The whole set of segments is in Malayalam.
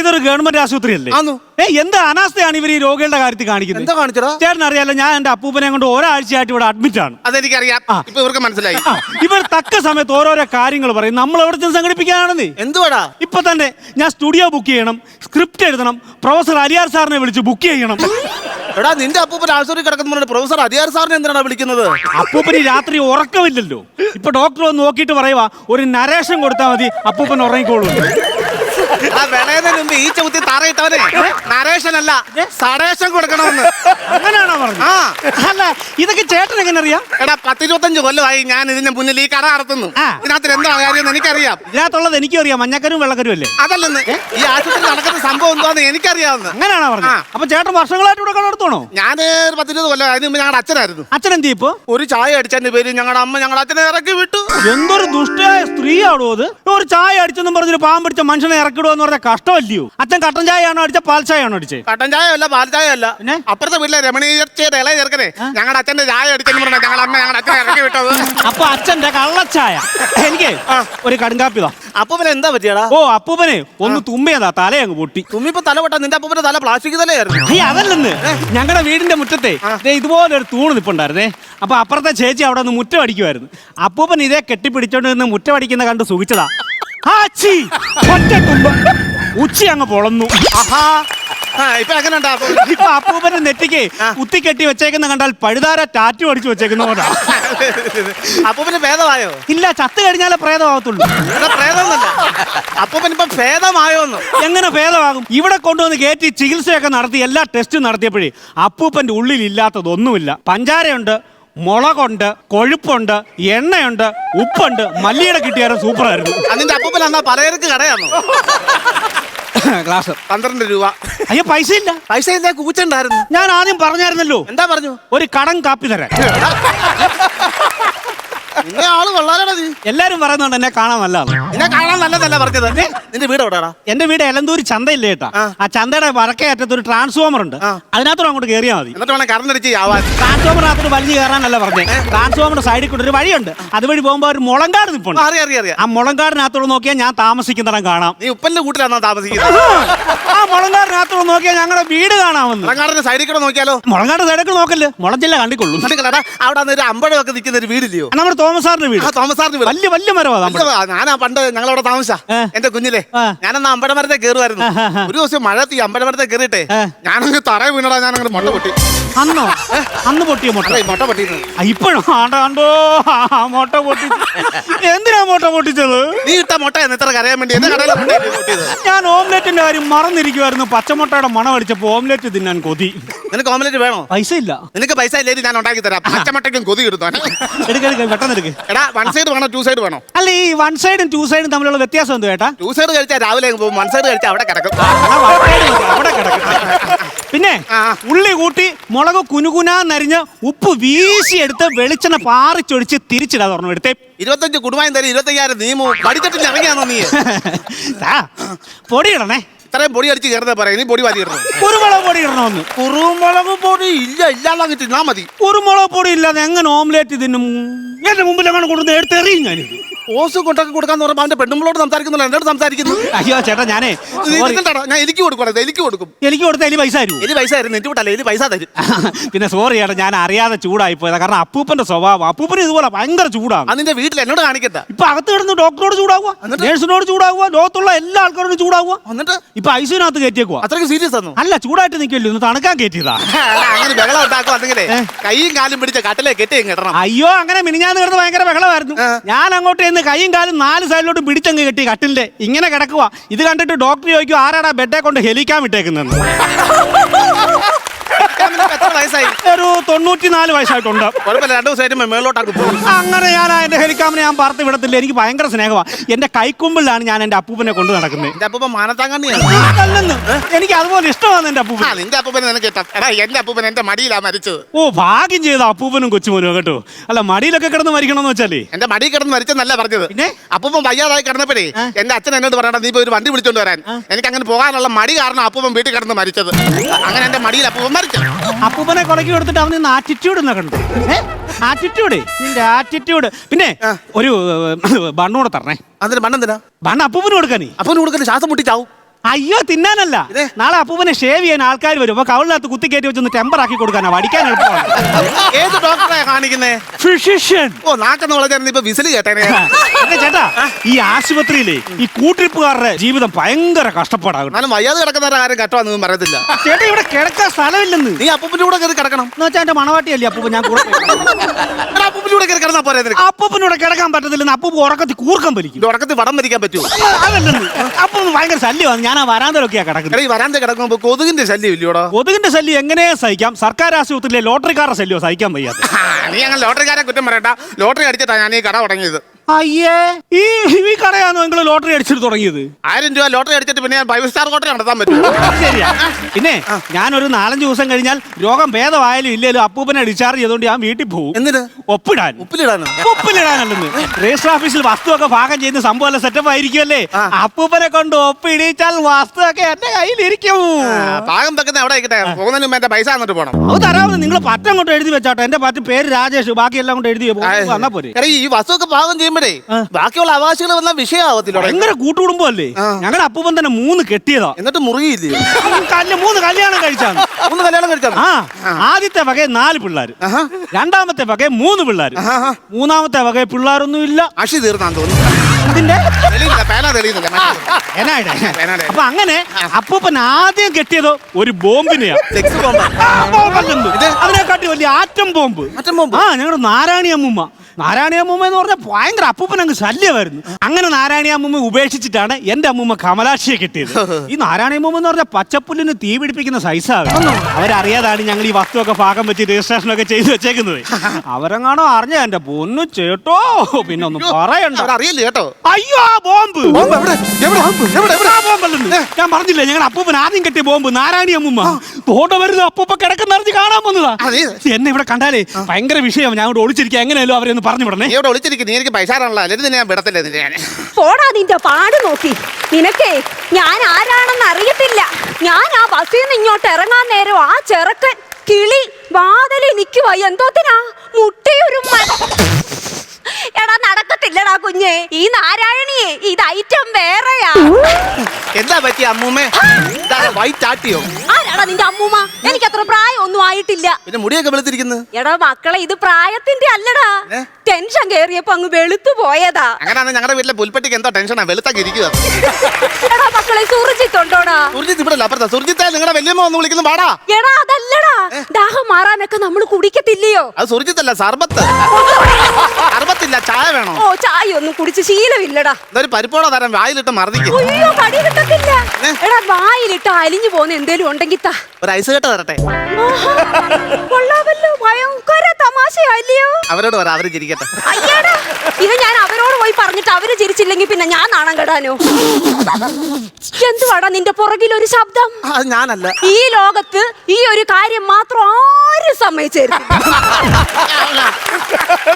ഇതൊരു ഗവൺമെന്റ് ആശുപത്രി അല്ലേ? ആന്നു. ഏ എന്ത് അനാസ്ഥയാണ് ഇവർ ഈ രോഗികളുടെ കാര്യത്തിൽ കാണിക്കുന്നത്? എന്താ കാണിച്ചടാ? ചേട്ടൻ അറിയാലോ ഞാൻ എന്റെ അപ്പൂപ്പനെ കൊണ്ട് ഒരാഴ്ചയായിട്ട് ഇവിടെ അഡ്മിറ്റ് ആണ്. അതെനിക്കറിയാം. ആ. ഇപ്പൊ ഇവർക്ക് മനസ്സിലായി. ആ, ഇവർ തക്ക സമയത്ത് ഓരോരോ കാര്യങ്ങൾ പറയും. നമ്മൾ എവിടെ ചെന്ന് സംഘടിപ്പിക്കാനാണെന്നേ? എന്തുവാടാ? ഇപ്പൊ തന്നെ ഞാൻ സ്റ്റുഡിയോ ബുക്ക് ചെയ്യണം സ്ക്രിപ്റ്റ് എഴുതണം പ്രൊഫസർ അലിയാർ സാറിനെ വിളിച്ച് ബുക്ക് ചെയ്യണം. എടാ നിന്റെ അപ്പൂപ്പൻ ആശുപത്രി കിടക്കുന്ന പ്രൊഫസർ അധികാര സാറിനെ എന്തിനാണ് വിളിക്കുന്നത്? അപ്പൂപ്പന് രാത്രി ഉറക്കമില്ലല്ലോ. ഇപ്പൊ ഡോക്ടർ നോക്കിയിട്ട് പറയുവാ ഒരു നരേഷൻ കൊടുത്താൽ മതി അപ്പൂപ്പൻ ഉറങ്ങിക്കോളൂ. ആ വിളയുന്നതിന് മുമ്പ് ഈ ചവിത്തി തറയിട്ടവനെ. അല്ല സടേശൻ കൊടുക്കണമെന്ന്. അങ്ങനെയാണോ പറഞ്ഞത്? ആ. അല്ല ഇതൊക്കെ ചേട്ടൻ എങ്ങനെ അറിയാം എടാ പത്തിരുപത്തഞ്ച് കൊല്ലമായി ഞാൻ ഇതിന്റെ മുന്നിൽ ഈ കട നടത്തുന്നു. ആ. ഇതിനകത്ത് എന്താ കാര്യം എന്ന് എനിക്കറിയാം. ഇതിനകത്തുള്ളത് എനിക്കും അറിയാം മഞ്ഞക്കരും വെള്ളക്കരും അല്ലേ? അതല്ലെന്ന്. ഈ ആശുപത്രി നടക്കുന്ന സംഭവം എന്താന്ന് എനിക്കറിയാവുന്ന. അങ്ങനെയാണോ പറഞ്ഞത്? ആ. അപ്പൊ ചേട്ടൻ വർഷങ്ങളായിട്ട് ഇവിടെ കട ഞാൻ ഒരു പത്തിരുപത് കൊല്ലം അതിന് മുമ്പ് ഞങ്ങളുടെ അച്ഛനായിരുന്നു. അച്ഛൻ എന്ത് ഇപ്പൊ ഒരു ചായ അടിച്ചതിന്റെ പേര് ഞങ്ങളുടെ അമ്മ ഞങ്ങളുടെ അച്ഛനെ ഇറക്കി വിട്ടു. എന്തൊരു ദുഷ്ടയായ സ്ത്രീയാണോ അത്? ഒരു ചായ അടിച്ചെന്നും പറഞ്ഞൊരു പാമ്പ് പിടിച്ച മനുഷ്യനെ ഇറക്കിടുക എന്ന് പറഞ്ഞ കഷ്ടമല്ലയോ? അച്ഛൻ കട്ടൻ ചായ ആണോ അടിച്ച പാൽ ആണോ അടിച്ചേ? കട്ടൻ ചായ അല്ല പാൽ ചായ അല്ല പിന്നെ? അപ്പുറത്തെ വീട്ടിലെ രമണീയർച്ചയുടെ ഇളയ ചെറുക്കനെ ഞങ്ങളുടെ അച്ഛന്റെ ചായ അടിച്ചെന്ന് പറഞ്ഞാൽ ഞങ്ങളുടെ അമ്മ ഞങ്ങളുടെ അച്ഛനെ ഇറക്കി വിട്ടത്. അപ്പൊ അച്ഛന്റെ കള്ളച്ചായ. എനിക്ക് ഒരു കടുങ്കാപ്പിതാ അപ്പൊ പിന്നെ എന്താ പറ്റിയടാ? ഓ അപ്പൂപ്പനെ ഒന്ന് തുമ്മിയതാ തല അങ്ങ് പൊട്ടി. തുമ്മിപ്പോ തല പൊട്ടാ നിന്റെ അപ്പൂപ്പന്റെ തല പ്ലാസ്റ്റിക് തലയായിരുന്നു. അയ്യ അതല്ലെന്ന്. ഞങ്ങളുടെ വീടിന്റെ മുറ്റത്തെ ദേ ഇതുപോലെ ഒരു തൂണ് നിപ്പുണ്ടായിരുന്നേ. അപ്പൊ അപ്പുറത്തെ ചേച്ചി അവിടെ ഒന്ന് മുറ്റം അടിക്കുമായിരുന്നു അപ്പൂപ്പൻ ഇതേ കെട്ടിപ്പിടിച്ചോണ്ട് നിന്ന് മുറ്റം അടിക്കുന്ന കണ്ട് സുഖിച്ചതാ. ആച്ചി! ഒറ്റ തുമ്പ്. ഉച്ചി അങ്ങ് പൊളന്നു. ആഹാ. ആ ഇപ്പൊ എങ്ങനെയുണ്ടാ? അപ്പൊ? ഇപ്പൊ അപ്പൂപ്പന്റെ നെറ്റിക്ക് കുത്തി കെട്ടി വെച്ചേക്കുന്ന കണ്ടാൽ പഴുതാര ടാറ്റു അടിച്ചു വെച്ചേക്കുന്ന പോലാ. അപ്പൂപ്പന് ഭേദമായോ? ഇല്ല ചത്ത് കഴിഞ്ഞാലേ പ്രേതമാകത്തുള്ളൂ എടാ പ്രേതമൊന്നല്ല അപ്പൂപ്പൻ ഇപ്പൊ ഭേദമായോന്ന്. എങ്ങനെ ഭേദമാകും? ഇവിടെ കൊണ്ടുവന്ന് കയറ്റി ചികിത്സയൊക്കെ നടത്തി എല്ലാ ടെസ്റ്റും നടത്തിയപ്പോഴേ അപ്പൂപ്പന്റെ ഉള്ളിൽ ഇല്ലാത്തതൊന്നുമില്ല പഞ്ചാരയുണ്ട്. മുളകുണ്ട് കൊഴുപ്പുണ്ട് എണ്ണയുണ്ട് ഉപ്പുണ്ട്. മല്ലിയുടെ കിട്ടിയാലും സൂപ്പറായിരുന്നു. അതിന്റെ അപ്പൂപ്പൻ എന്നാ പലചരക്ക് കടയാണോ ക്ലാസ്. പന്ത്രണ്ട് രൂപ. അയ്യോ പൈസ ഇല്ല പൈസ ഇല്ല കൂച്ചുണ്ടായിരുന്നു. ഞാൻ ആദ്യം പറഞ്ഞായിരുന്നല്ലോ. എന്താ പറഞ്ഞു? ഒരു കടം കാപ്പി തരാൻ. നിന്നെ ആൾ കൊള്ളാലടാ നീ. എല്ലാരും പറയുന്നുണ്ട് എന്നെ കാണാൻ നല്ലതാണ് നിന്നെ കാണാൻ നല്ലതല്ല പറഞ്ഞത്. നിന്റെ വീട് എവിടെയാടാ എന്റെ വീട് എലന്തൂര് ചന്തയില്ലേ കേട്ടാ ആ. ചന്തയുടെ വടക്കേ അറ്റത്ത് ഒരു ട്രാൻസ്ഫോമർ ഉണ്ട്. അതിനകത്തോടെ അങ്ങോട്ട് കയറിയാൽ മതി. എന്നിട്ട് വേണം ആവാൻ. വലിഞ്ഞു കയറാനല്ല പറഞ്ഞത് ട്രാൻസ്ഫോമറിന്റെ സൈഡിൽ കൂടെ ഒരു വഴിയുണ്ട്. അതുവഴി പോകുമ്പോ ഒരു മുളങ്കാട് നിപ്പുണ്ട്. അറിയാം അറിയാം അറിയാം. ആ മുളങ്കാടിനകത്തോട് നോക്കിയാൽ ഞാൻ താമസിക്കുന്നിടം കാണാം. നീ ഉപ്പന്റെ കൂട്ടിലാണോ താമസിക്കുന്നത്? ആ മുളങ്കാടിനകത്തോട് നോക്കിയാൽ ഞങ്ങളുടെ വീട് കാണാമെന്ന്. ഇറങ്ങാടിന്റെ സൈഡിൽ കൂടെ നോക്കിയാലോ? മുളങ്കാട് സൈഡിൽ നോക്കല്ലേ മുളഞ്ചില്ല കണ്ടിക്കൊള്ളൂ. അവിടെ ഒരു അമ്പഴമൊക്കെ നിൽക്കുന്ന ഒരു വീടില്ലയോ? നമ്മുടെ തോമസ് സാറിന്റെ വീട് ആ തോമസ് സാറിന് വീട് വലിയ വലിയ മരവാ നമ്മുടെ ഞാനാ പണ്ട് ഞങ്ങളവിടെ താമസിച്ച ഏ. എന്റെ കുഞ്ഞിലെ. ഞാനന്ന് അമ്പഴമരത്തെ കയറുമായിരുന്നു. ഒരു ദിവസം മഴ തീ അമ്പഴമരത്തെ കയറിയിട്ടെ. ഞാനങ്ങ് തറ വീണടാ ഞാൻ മുട്ട പൊട്ടി അന്നോ അന്ന് പൊട്ടിയ മുട്ട. മുട്ട പൊട്ടിയിരുന്നു ആ, ഇപ്പോഴും? ആണ്ടാണ്ടോ ആ, മുട്ട പൊട്ടി എന്തിനാ മുട്ട പൊട്ടിച്ചത്? നീ ഇട്ട മുട്ട എന്ന് ഇത്ര കരയാൻ വേണ്ടി എന്റെ കടയിലെ മുട്ട പൊട്ടിയത്? ഞാൻ ഓംലെറ്റിന്റെ കാര്യം മറന്നിരിക്കുവായിരുന്നു. പച്ചമുട്ടയുടെ മണം അടിച്ചപ്പോ ഓംലെറ്റ് തിന്നാൻ കൊതി. നിനക്ക് ഓംലെറ്റ് വേണോ? പൈസ ഇല്ല. നിനക്ക് പൈസ ഇല്ലെങ്കിൽ ഞാൻ ഉണ്ടാക്കി തരാം. പച്ചമുട്ടയ്ക്കും കൊതി കിട്ടുന്നു എടുക്ക എടുക്ക പെട്ടെന്ന് എടുക്ക്. എടാ വൺ സൈഡ് വേണോ ടു സൈഡ് വേണോ? അല്ല ഈ വൺ സൈഡും ടു സൈഡും തമ്മിലുള്ള വ്യത്യാസം എന്ത് കേട്ടാ ടു സൈഡ് കഴിച്ചാൽ രാവിലെ പോകും. വൺ സൈഡ് കഴിച്ചാൽ അവിടെ കിടക്കും. അവിടെ കിടക്കും. പിന്നെ ഉള്ളി കൂട്ടി മുളക് കുനുകുനാന്നരിഞ്ഞ് ഉപ്പ് വീശി എടുത്ത് വെളിച്ചെണ്ണ പാറിച്ചൊഴിച്ച് തിരിച്ചിടാ തുറന്നു എടുത്തേ. ഇരുപത്തഞ്ച് കുടുംബം തരും ഇരുപത്തയ്യായിരം നീമു. പഠിച്ചിട്ടില്ല ഇറങ്ങിയാണോ നീ? ദാ, പൊടി ഇടണേ. ഇത്രയും പൊടി അടിച്ച് കയറുന്നത് പറയാം നീ പൊടി വാരി ഇടണം. കുരുമുളക് പൊടി ഇടണമെന്ന് കുറുമുളക് പൊടി ഇല്ല ഇല്ലാതെ ഞാൻ മതി. കുരുമുളക് പൊടി ഇല്ലാതെ എങ്ങനെ ഓംലേറ്റ് തിന്നും? എന്റെ മുമ്പിൽ അങ്ങനെ കൊടുത്ത് എടുത്തെറിയും ഞാൻ ഓസ് കൊണ്ടൊക്കെ കൊടുക്കാന്ന് പറയുമ്പോൾ അവന്റെ പെണ്ണുമ്പോളോട് സംസാരിക്കുന്നില്ല. എന്നോട് സംസാരിക്കുന്നു. അയ്യോ ചേട്ടാ ഞാനേ sorry. ഇതിന്റെ ഞാൻ എനിക്ക് കൊടുക്കണം എനിക്ക് കൊടുക്കും. എനിക്ക് കൊടുത്ത എലി പൈസ തരൂ എലി പൈസ തരും. നെറ്റ് വിട്ടല്ല? എലി പൈസ തരും. പിന്നെ സോറി ചേട്ടാ ഞാൻ അറിയാതെ ചൂടായി പോയതാ. കാരണം അപ്പൂപ്പന്റെ സ്വഭാവം അപ്പൂപ്പന് ഇതുപോലെ ഭയങ്കര ചൂടാണ്. അത് നിന്റെ വീട്ടിൽ എന്നോട് കാണിക്കട്ടെ ഇപ്പൊ അകത്ത് കിടന്ന് ഡോക്ടറോട് ചൂടാവുക എന്നിട്ട്? നേഴ്സിനോട് ചൂടാവുക ലോകത്തുള്ള എല്ലാ ആൾക്കാരോടും ചൂടാവുക. എന്നിട്ട്? ഇപ്പൊ ഐസിനകത്ത് കയറ്റിയേക്കുക അത്രയ്ക്ക് സീരിയസ് ആണോ അല്ല ചൂടായിട്ട് നിൽക്കില്ല ഒന്ന് തണുക്കാൻ കയറ്റിയതാ. അങ്ങനെ ബഹളം ഉണ്ടാക്കുക കൈയും കാലും പിടിച്ച കട്ടലേ കെട്ടി കെട്ടണം. ഇടണം അയ്യോ അങ്ങനെ മിനിഞ്ഞാന്ന് കിടന്ന് ഭയങ്കര ബഹളമായിരുന്നു. ഞാൻ അങ്ങോട്ട് ചെന്ന് കൈയും കാലും നാല് സൈഡിലോട്ടും പിടിച്ചങ്ങ് കെട്ടി കട്ടിലിന്റെ ഇങ്ങനെ കിടക്കുക ഇത് കണ്ടിട്ട് ഡോക്ടർ ചോദിക്കും ആരാടാ ബെഡെ കൊണ്ട് ഹെലിക്കാൻ വിട്ടേക്കുന്നത് എത്ര വയസ്സായി. ഒരു തൊണ്ണൂറ്റിനാല് വയസ്സായിട്ടുണ്ട്. കുഴപ്പമില്ല രണ്ടു ദിവസമായിട്ട് മേളിലോട്ടാക്കി പോകും. അങ്ങനെ ഞാൻ എന്റെ ഹെലികാമിനെ ഞാൻ പറത്ത് വിടത്തില്ല. എനിക്ക് ഭയങ്കര സ്നേഹമാണ് എന്റെ കൈക്കുമ്പിളിലാണ് ഞാൻ എന്റെ അപ്പൂപ്പനെ കൊണ്ടു നടക്കുന്നത്. എന്റെ അപ്പൂപ്പൻ മാനത്താങ്കണ്ണിയാണ് അതല്ലെന്ന്. എനിക്ക് അതുപോലെ ഇഷ്ടമാണ് എന്റെ ആ അപ്പൂപ്പൻ നിന്റെ അപ്പൂപ്പൻ നിനക്ക് ഇഷ്ടം. എടാ എന്റെ അപ്പൂപ്പൻ എന്റെ മടിയിലാ മരിച്ചത്. ഓ ഭാഗ്യം ചെയ്ത അപ്പൂപ്പനും കൊച്ചുമോനും കേട്ടോ. അല്ല മടിയിലൊക്കെ കിടന്ന് മരിക്കണമെന്ന് വെച്ചാലേ? എന്റെ മടി കിടന്ന് മരിച്ചെന്നല്ല പറഞ്ഞത്. പിന്നെ? അപ്പൂപ്പൻ വയ്യാതായി കിടന്നപ്പോഴേ എന്റെ അച്ഛൻ എന്നോട് പറയണ്ട നീ പോയി ഒരു വണ്ടി വിളിച്ചോണ്ട് വരാൻ. എനിക്ക് അങ്ങനെ പോകാനുള്ള മടി കാരണം അപ്പൂപ്പൻ വീട്ടിൽ കിടന്ന് മരിച്ചത്. അങ്ങനെ എന്റെ മടിയിൽ അപ്പൂപ്പൻ മരിച്ചു. അപ്പൂപ്പനെ കൊടക്കി കൊടുത്തിട്ട് അവന് ആറ്റിറ്റ്യൂഡ് എന്നൊക്കെ ഉണ്ട്. ആറ്റിറ്റ്യൂഡ് നിന്റെ ആറ്റിറ്റ്യൂഡ് പിന്നെ. ഒരു ബണ്ണൂടെ തരണേ. അതിന് ബണ്ണെന്തിനാ? ബണ്ണ് അപ്പൂപ്പന് കൊടുക്കാനേ അപ്പൂന് കൊടുക്കുന്ന ശ്വാസം മുട്ടിച്ചാവും. അയ്യോ തിന്നാനല്ല. നാളെ അപ്പൂപ്പനെ ഷേവ് ചെയ്യാൻ ആൾക്കാർ വരും. അപ്പൊ കവിളിനകത്ത് കുത്തിക്കയറ്റി വെച്ചൊന്ന് ടെമ്പർ ആക്കി കൊടുക്കാനാ. വടിക്കാൻ എളുപ്പമാണ്. ഏത് ഡോക്ടറെ കാണിക്കുന്നേ? ഫിസിഷ്യൻ ഓ നാക്കെന്ന് ഇപ്പൊ വിസിൽ ചേട്ടാ ഈ ആശുപത്രിയിലെ ഈ കൂട്ടിരിപ്പുകാരുടെ ജീവിതം ഭയങ്കര കഷ്ടപ്പാടാകും എന്നാലും വയ്യാതെ കിടക്കുന്നവരുടെ കാര്യം കട്ടമാണെന്നും പറയത്തില്ല. ചേട്ടാ ഇവിടെ കിടക്കാൻ സ്ഥലമില്ലെന്ന്. നീ അപ്പൂപ്പിന്റെ കൂടെ കയറി കിടക്കണം. എന്ന് വെച്ചാൽ എന്റെ മണവാട്ടിയല്ലേ അപ്പൂപ്പ ഞാൻ കൂടെ കയറി കിടന്നാ പോരെ അപ്പൂപ്പനൂടെ കിടക്കാൻ പറ്റത്തില്ലെന്ന് അപ്പൂപ്പ് ഉറക്കത്തിൽ കൂർക്കം വലിക്കും. ഉറക്കത്തിൽ വടം വലിക്കാൻ പറ്റുമോ? അതല്ലെന്ന്. അപ്പൊ ഭയങ്കര ശല്യമാണ്. ഞാൻ ആ വരാന്തലൊക്കെയാ കിടക്കുന്നത്. ഈ വരാന്ത കിടക്കുമ്പോ കൊതുകിന്റെ ശല്യം ഇല്ലയോടാ. കൊതുകിന്റെ ശല്യം എങ്ങനെ സഹിക്കാം? സർക്കാർ ആശുപത്രിയിലെ ലോട്ടറിക്കാരുടെ ശല്യം സഹിക്കാൻ വയ്യാത്ത? നീ ഞങ്ങൾ ലോട്ടറിക്കാരെ കുറ്റം പറയണ്ട ലോട്ടറി അടിച്ചിട്ടാ ഞാൻ ഈ കട തുടങ്ങിയത്. അയ്യേ ഈ ഈ കടയാണോ നിങ്ങൾ ലോട്ടറി അടിച്ചിട്ട് തുടങ്ങിയത്? ആയിരം രൂപ ലോട്ടറി അടിച്ചിട്ട് പിന്നെ ഞാൻ ഫൈവ് സ്റ്റാർ ഹോട്ടൽ നടത്താൻ പറ്റും ശരിയാ. പിന്നെ ഞാനൊരു നാലഞ്ച് ദിവസം കഴിഞ്ഞാൽ രോഗം ഭേദമായാലും ഇല്ലല്ലോ അപ്പൂപ്പനെ ഡിസ്ചാർജ് ചെയ്തുകൊണ്ട് ഞാൻ വീട്ടിൽ പോകും. എന്നിട്ട്? ഒപ്പിടാൻ. ഉപ്പിലിടാനോ ഒപ്പിലിടാനല്ലെന്ന്. രജിസ്റ്റർ ഓഫീസിൽ വസ്തുവൊക്കെ ഭാഗം ചെയ്യുന്ന സംഭവം അല്ല സെറ്റപ്പ് ആയിരിക്കുമല്ലേ. അപ്പൂപ്പനെ കൊണ്ട് ഒപ്പിടിച്ചാൽ വസ്തുവൊക്കെ എന്റെ കയ്യിലിരിക്കും. ഭാഗം തക്കുന്ന വെക്കുന്ന അവിടെ ആയിക്കട്ടെ പോകുന്നതിന് മുമ്പ് എന്റെ പൈസ തന്നിട്ട് പോണം. അത് തരാമെന്ന് നിങ്ങൾ പറ്റം കൊണ്ട് എഴുതി വെച്ചാട്ടോ. എന്റെ പറ്റും പേര് രാജേഷ് ബാക്കി എല്ലാം കൊണ്ട് എഴുതി വന്നാ പോരെ. ഈ വസ്തുവൊക്കെ ഭാഗം ചെയ്യുമ്പോഴേ ആ. ബാക്കിയുള്ള അവകാശികൾ വന്ന വിഷയമാവത്തില്ല. ഭയങ്കര കൂട്ടുകുടുംബം അല്ലേ ഞങ്ങളുടെ അപ്പൂപ്പൻ തന്നെ മൂന്ന് കെട്ടിയതാ. എന്നിട്ട് മുറിയില്ലേ? കല്ല് മൂന്ന് കല്യാണം കഴിച്ചാണ്. മൂന്ന് കല്യാണം കഴിച്ചാ ആ ആദ്യത്തെ വകയെ നാല് പിള്ളേർ രണ്ടാമത്തെ വകയെ മൂന്ന് പിള്ളേർ മൂന്നാമത്തെ വകയെ പിള്ളേരൊന്നും ഇല്ല. അഷി തീർന്നാന്ന് തോന്നുന്നു? അപ്പൊ അങ്ങനെ അപ്പൂപ്പൻ ആദ്യം കെട്ടിയതോ ഒരു ബോംബിനെയാ. അതിനെക്കാട്ടി വലിയ ആറ്റം ബോംബ്. Atom bomb? ആ ഞങ്ങളുടെ നാരായണി അമ്മൂമ്മ. നാരായണി അമ്മൂമ്മ എന്ന് പറഞ്ഞാൽ ഭയങ്കര അപ്പൂപ്പൻ അങ്ങ് ശല്യമായിരുന്നു. അങ്ങനെ നാരായണിയമ്മൂമ്മ ഉപേക്ഷിച്ചിട്ടാണ് എന്റെ അമ്മൂമ്മ കമലാക്ഷിയെ കിട്ടിയത്. ഈ നാരായണിയമ്മൂമ്മ എന്ന് പറഞ്ഞാൽ പച്ചപ്പുല്ലിന് തീ പിടിപ്പിക്കുന്ന സൈസാണ്. അവരറിയാതാണ് ഞങ്ങൾ ഈ വസ്തുവൊക്കെ ഭാഗം വെച്ച് രജിസ്ട്രേഷൻ ഒക്കെ ചെയ്തു വെച്ചേക്കുന്നത്. അവരെങ്ങാണോ അറിഞ്ഞ എന്റെ പൊന്നു ചേട്ടോ പിന്നെ ഒന്നും പറയണ്ട. അറിയില്ല കേട്ടോ? അയ്യോ ആ ബോംബ്. ഞാൻ പറഞ്ഞില്ലേ ഞങ്ങൾ അപ്പൂപ്പൻ ആദ്യം കെട്ടിയ ബോംബ് നാരായണി അമ്മൂമ്മ. തോട്ട വരുന്ന അപ്പൂപ്പ കിടക്കുന്ന അറിഞ്ഞ് കാണാൻ വന്നതാ. എന്നെ ഇവിടെ കണ്ടാലേ ഭയങ്കര വിഷയം. ഞാൻ ഇവിടെ ഒളിച്ചിരിക്കുക. എങ്ങനെയല്ലോ അവരെ ഒന്ന് പറഞ്ഞു വിടണേ. നീ ഇവിടെ ഒളിച്ചിരിക്കും നീ എനിക്ക് പൈസ തരാനുള്ള അല്ലെങ്കിൽ നിന്നെ ഞാൻ വിടത്തില്ല നിന്നെ ഞാൻ പോടാ നിന്റെ പാട് നോക്കി. നിനക്കേ ഞാൻ ആരാണെന്ന് അറിയത്തില്ല. ഞാൻ ആ ബസ്സിൽ നിന്ന് ഇങ്ങോട്ട് ഇറങ്ങാൻ നേരം ആ ചെറുക്കൻ കിളി വാതിലിൽ നിൽക്കുവാ എന്തോത്തിനാ? മുട്ടയൊരുമ്മൻ എടാ നടക്കത്തില്ലടാ കുഞ്ഞെ. ഈ നാരായണിയെ ഇത് ഐറ്റം വേറെയാ. എന്താ പറ്റിയ അമ്മൂമ്മേ? വൈറ്റ് ആട്ടിയോ ആരാടാ നിന്റെ അമ്മൂമ്മ എനിക്ക് അത്ര പ്രായം ഒന്നും ആയിട്ടില്ല. പിന്നെ മുടിയൊക്കെ വെളുത്തിരിക്കുന്നു. എടാ മക്കളെ ഇത് പ്രായത്തിന്റെ അല്ലടാ. ടെൻഷൻ കേറിയപ്പോ അങ്ങ് വെളുത്തു പോയതാ. അങ്ങനെയാണെങ്കിൽ ഞങ്ങളുടെ വീട്ടിലെ പുൽപ്പെട്ടിക്ക് എന്തോ ടെൻഷനാ വെളുത്താക്കി ഇരിക്കുക എടാ മക്കളെ സുറിച്ചിട്ടുണ്ടോടാ സുർജിത്ത് ഇവിടെ അപ്പുറത്താ. സുർജിത്തെ നിങ്ങളുടെ വല്യമ്മ ഒന്ന് വിളിക്കുന്നു പാടാ എടാ അതല്ലടാ. ദാഹം മാറാനൊക്കെ നമ്മൾ കുടിക്കത്തില്ലയോ? അത് സുർജിത്തല്ല സർബത്ത്. സർബത്തില്ല ചായ വേണോ? ഓ ചായ ഒന്നും കുടിച്ച് ശീലമില്ലടാ. ഇതൊരു പരിപ്പോട തരാൻ വായിലിട്ട് മറന്നിക്കും അയ്യോ കടി കിട്ടത്തില്ല എടാ വായിലിട്ട് അലിഞ്ഞു പോകുന്ന എന്തേലും ഉണ്ടെങ്കിൽ ഒരു ഐസ് കെട്ട് തരട്ടെ. കൊള്ളാമല്ലോ ഭയങ്കര തമാശയല്ലയോ അവരോട് പറ അവർ ചിരിക്കട്ടെ. അയ്യടാ ഇത് ഞാൻ അവരോട് പോയി പറഞ്ഞിട്ട് അവർ ചിരിച്ചില്ലെങ്കിൽ പിന്നെ ഞാൻ നാണം കെടാനോ? എന്തുവാടാ നിന്റെ പുറകിൽ ഒരു ശബ്ദം അത് ഞാനല്ല. ഈ ലോകത്ത് ഈ ഒരു കാര്യം മാത്രം ആരും സമ്മതിച്ചേരും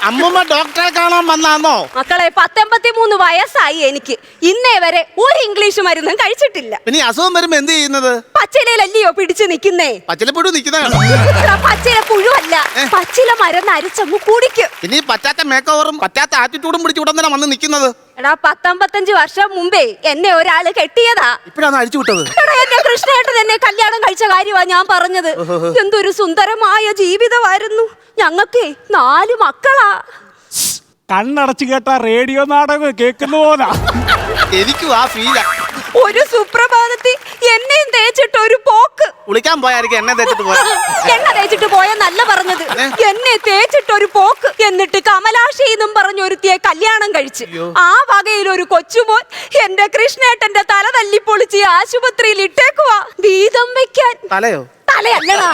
അമ്മൂമ്മ ഡോക്ടറെ കാണാൻ വന്നാന്നോ? മക്കളെ പത്തൊമ്പത്തി മൂന്ന് വയസ്സായി എനിക്ക്. ഇന്നേ വരെ ഒരു ഇംഗ്ലീഷ് മരുന്നും കഴിച്ചിട്ടില്ല. പിന്നെ ഈ അസുഖം വരുമ്പോ എന്ത് ചെയ്യുന്നത്? പച്ചിലയിലല്ലയോ പിടിച്ചു നിക്കുന്നേ പച്ചിലപ്പൊടി നിൽക്കുന്നതാണ്. പച്ചില പുഴുവല്ല. പച്ചില കുടിക്കും. പിന്നെ പറ്റാത്ത മേക്ക് ഓവറും പറ്റാത്ത ആറ്റിറ്റ്യൂഡും പിടിച്ച് ഉടൻ തന്നെ വന്ന് നിൽക്കുന്നത്. എടാ പത്തൊമ്പത്തഞ്ച് വർഷം മുമ്പേ എന്നെ ഒരാൾ കെട്ടിയതാ. ഇപ്പഴാണ് അഴിച്ചു വിട്ടത്. എടാ എന്റെ കൃഷ്ണേട്ടൻ എന്നെ കല്യാണം കഴിച്ച കാര്യമാ ഞാൻ പറഞ്ഞത്. എന്തൊരു സുന്ദരമായ ജീവിതമായിരുന്നു. ഞങ്ങൾക്കേ നാല് മക്കളാ. കണ്ണടച്ചു കേട്ട റേഡിയോ നാടകം കേൾക്കുന്ന പോലാ. എനിക്കും ആ ഫീലാ ഒരു സുപ്രഭാതത്തിൽ എന്നെയും തേച്ചിട്ട് ഒരു പോക്ക് കുളിക്കാൻ പോയായിരിക്കും എന്നെ തേച്ചിട്ട് പോയത്. എണ്ണ തേച്ചിട്ട് പോയെന്നല്ല പറഞ്ഞത്. എന്നെ തേച്ചിട്ട് ഒരു പോക്ക്. എന്നിട്ട് കമലാക്ഷി എന്നും പറഞ്ഞൊരുത്തിയെ കല്യാണം കഴിച്ച്. ആ വകയിൽ ഒരു കൊച്ചുമോൻ എന്റെ കൃഷ്ണേട്ടന്റെ തല തല്ലി പൊളിച്ച് ആശുപത്രിയിൽ ഇട്ടേക്കുവാ. വീതം വെക്കാൻ തലയോ? തലയല്ലടാ.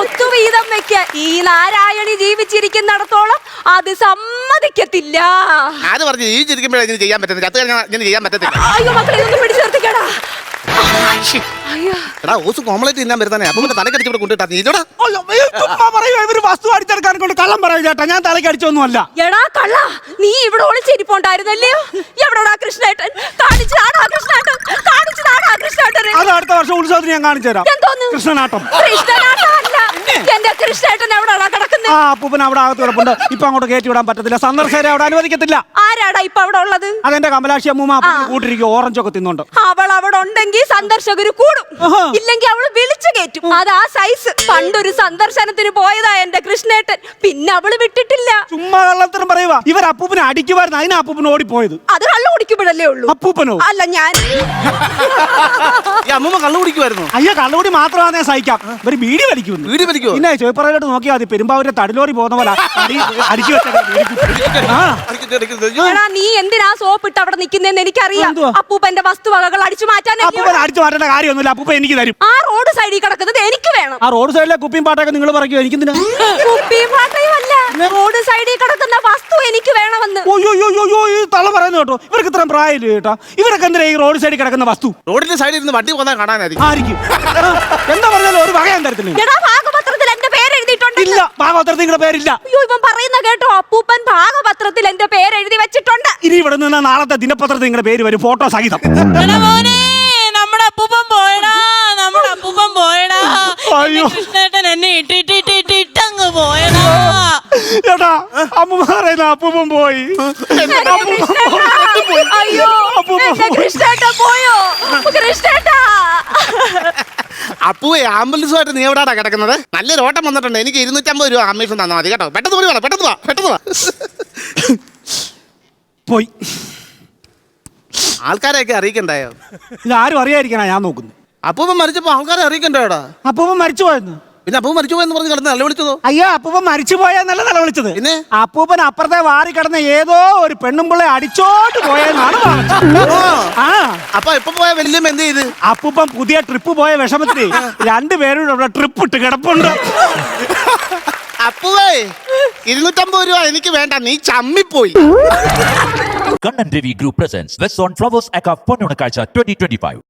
ഒത്തു വീതം വെക്കാൻ ഈ നാരായണി ജീവിച്ചിരിക്കുന്നിടത്തോളം അത് സമ്മതിക്കത്തില്ല. അത് പറഞ്ഞു ജീവിച്ചിരിക്കുമ്പോഴേ ചിരിക്കുമ്പോഴേ ചെയ്യാൻ പറ്റുന്നില്ല അത് കഴിഞ്ഞാൽ ചെയ്യാൻ പറ്റത്തില്ല. അയ്യോ മക്കളെ ഇതൊന്നും പിടിച്ചു നിർത്തിക്കടാ. എടാ ഓസ് കോംപ്ലൈറ്റ് തിന്നാൻ വരുന്നേ അപ്പൊ തലക്കടിച്ച് ഇവിടെ കൊണ്ടിട്ടാ നീ ഇല്ലടാ അയ്യോ, അയ്യോ, ചുമ്മാ പറയുക ഇവർ വസ്തു അടിച്ചെടുക്കാൻ കൊണ്ട് കള്ളം പറയൂ ചേട്ടാ. ഞാൻ തലയ്ക്ക് എടാ കള്ള. നീ ഇവിടെ ഒളിച്ചിരിപ്പുണ്ടായിരുന്നല്ലയോ എവിടെടാ കൃഷ്ണേട്ടൻ? കാണിച്ചതാടാ കൃഷ്ണേട്ടൻ? കാണിച്ചതാടാ കൃഷ്ണേട്ടൻ അത് അടുത്ത വർഷം ഉത്സവത്തിന് ഞാൻ കാണിച്ചു തരാം എന്തോന്ന്? കൃഷ്ണനാട്ടം. കൃഷ്ണനാട്ടം? കൃഷ്ണേട്ടൻ എവിടെയാടാ കിടക്കുന്നത് ആ അപ്പൂപ്പൻ അവിടെ അകത്ത് കിടപ്പുണ്ട്. ഇപ്പൊ അങ്ങോട്ട് കയറ്റി വിടാൻ പറ്റത്തില്ല. സന്ദർശകരെ അവിടെ അനുവദിക്കത്തില്ല. ആരാടാ ഇപ്പൊ അവിടെ ഉള്ളത്? അതെന്റെ കമലാക്ഷി അമ്മൂമ്മ കൂട്ടിരിക്കും ഓറഞ്ച് ഒക്കെ തിന്നുണ്ട്. അവൾ അവിടെ ഉണ്ടെങ്കിൽ സന്ദർശകർ കൂടും. ഇല്ലെങ്കിൽ അവൾ വിളിച്ചു കയറ്റും. അത് ആ സൈസ് പണ്ടൊരു സന്ദർശനത്തിന് പോയതാ എന്റെ കൃഷ്ണേട്ടൻ. പിന്നെ അവൾ വിട്ടിട്ടില്ല. ചുമ്മാ കള്ളത്തരം പറയുക ഇവർ അപ്പൂപ്പനെ അടിക്കുമായിരുന്നു. അതിനാ അപ്പൂപ്പൻ ഓടിപ്പോയത്. അത് കള്ളു കുടിക്കുമ്പോഴല്ലേ ഉള്ളൂ. അപ്പൂപ്പനോ? അല്ല ഞാൻ അമ്മൂമ്മ കള്ളു കുടിക്കുമായിരുന്നു. അയ്യോ കള്ളുകൂടി ഞാൻ സഹിക്കാം. ഒരു ബീഡി വലിക്കുന്നു ബീഡി വലിക്കോ പിന്നെ ചോയ്പ്പറയിലോട്ട് നോക്കിയാൽ മതി. പെരുമ്പാവൂരെ തടിലോറി പോകുന്ന പോലെ അടിച്ചു വെച്ചേക്കാം ആ. എടാ നീ എന്തിനാ സോപ്പ് ഇട്ട് അവിടെ നിൽക്കുന്നതെന്ന് എനിക്കറിയാം. എന്തുവാ? അപ്പൂപ്പന്റെ വസ്തുവകകൾ അടിച്ചു മാറ്റാൻ അപ്പൂപ്പൻ അടിച്ചു മാറ്റേണ്ട കാര്യമൊന്നുമില്ല. അപ്പൂപ്പൻ എനിക്ക് തരും. ആ റോഡ് സൈഡിൽ കിടക്കുന്നത് എനിക്ക് വേണം. ആ റോഡ് സൈഡിലെ കുപ്പിയും പാട്ടൊക്കെ നിങ്ങൾ പറയുമോ എനിക്ക് എന്തിനാ കുപ്പിയും പാട്ടയും അല്ല. റോഡ് സൈഡിൽ കിടക്കുന്ന വസ്തു എനിക്ക് വേണമെന്ന്. ഓയ്യോ അയ്യോ ഈ തള്ള പറയുന്നു കേട്ടോ. ഇവർക്ക് ഇത്രയും പ്രായമില്ല കേട്ടോ ഇവരൊക്കെ എന്തിനാ ഈ റോഡ് സൈഡിൽ കിടക്കുന്ന വസ്തു? റോഡിന്റെ സൈഡിൽ ഇരുന്ന് വണ്ടി പോകാൻ കാണാനായിരിക്കും. ആയിരിക്കും. ആ, എന്താ പറഞ്ഞാലും ഒരു വകയാൻ തരത്തില്ല. എടാ ഭാഗപത്രത്തിൽ ഇല്ല ഭാഗവത്രത്തിൽ നിങ്ങളുടെ പേരില്ല. അയ്യോ ഇവൻ പറയുന്ന കേട്ടോ അപ്പൂപ്പൻ ഭാഗപത്രത്തിൽ എന്റെ പേര് എഴുതി വെച്ചിട്ടുണ്ട്. ഇനി ഇവിടെ നിന്ന് നാളത്തെ ദിനപത്രത്തിൽ നിങ്ങളുടെ പേര് വരും ഫോട്ടോ സഹിതം. എടാ മോനെ നമ്മുടെ അപ്പൂപ്പൻ പോയടാ നമ്മുടെ അപ്പൂപ്പൻ പോയടാ. അയ്യോ. എന്റെ കൃഷ്ണേട്ടൻ എന്നെ ഇട്ടിട്ടിട്ടിട്ടിട്ടങ്ങ് പോയടാ. ചേട്ടാ അമ്മ പറയുന്ന അപ്പൂപ്പൻ പോയി. എന്റെ കൃഷ്ണേട്ടാ. അയ്യോ അപ്പൂപ്പൻ എന്റെ കൃഷ്ണേട്ടാ പോയോ? കൃഷ്ണേട്ടാ അപ്പുവേ ആംബുലൻസുമായിട്ട് നീ എവിടാടാ കിടക്കുന്നത്? നല്ലൊരു ഓട്ടം വന്നിട്ടുണ്ട്. എനിക്ക് ഇരുന്നൂറ്റമ്പത് രൂപ അമ്മീഷൻ തന്നാൽ മതി കേട്ടോ. പെട്ടെന്ന് പോയി വേണം പെട്ടെന്ന് വാ പെട്ടെന്ന് വാ. പോയി. ആൾക്കാരെയൊക്കെ അറിയിക്കണ്ടായോ? ഇത് ആരും അറിയാതിരിക്കണ ഞാൻ നോക്കുന്നത്. അപ്പൂപ്പൻ മരിച്ചപ്പോ ആൾക്കാരെ അറിയിക്കണ്ടോടാ അപ്പൂപ്പൻ മരിച്ചു പോയെന്ന് പിന്നെ അപ്പൂപ്പൻ മരിച്ചു പോയെന്ന് പറഞ്ഞ് കിടന്ന് നല്ല വിളിച്ചതോ അയ്യോ അപ്പൂപ്പൻ മരിച്ചു പോയെന്നല്ല നിലവിളിച്ചത് പിന്നെ? അപ്പൂപ്പൻ അപ്പുറത്തെ വാരി കിടന്ന ഏതോ ഒരു പെണ്ണും പിള്ളെ അടിച്ചോട്ട് പോയെന്നാണ് പറഞ്ഞത്. ആ. അപ്പൊ ഇപ്പൊ പോയ വല്യമ്മ എന്ത് ചെയ്ത്? അപ്പൂപ്പൻ പുതിയ ട്രിപ്പ് പോയ വിഷമത്തിന് രണ്ടുപേരും ഇവിടെ ട്രിപ്പ് ഇട്ട് കിടപ്പുണ്ട്. അപ്പുവേ ഇരുന്നൂറ്റമ്പത് രൂപ എനിക്ക് വേണ്ട നീ ചമ്മിപ്പോയി. Kannan group presents on Flowers അക്കാ പൊന്നുണക്കാഴ്ച ട്വന്റി ട്വന്റി 2025.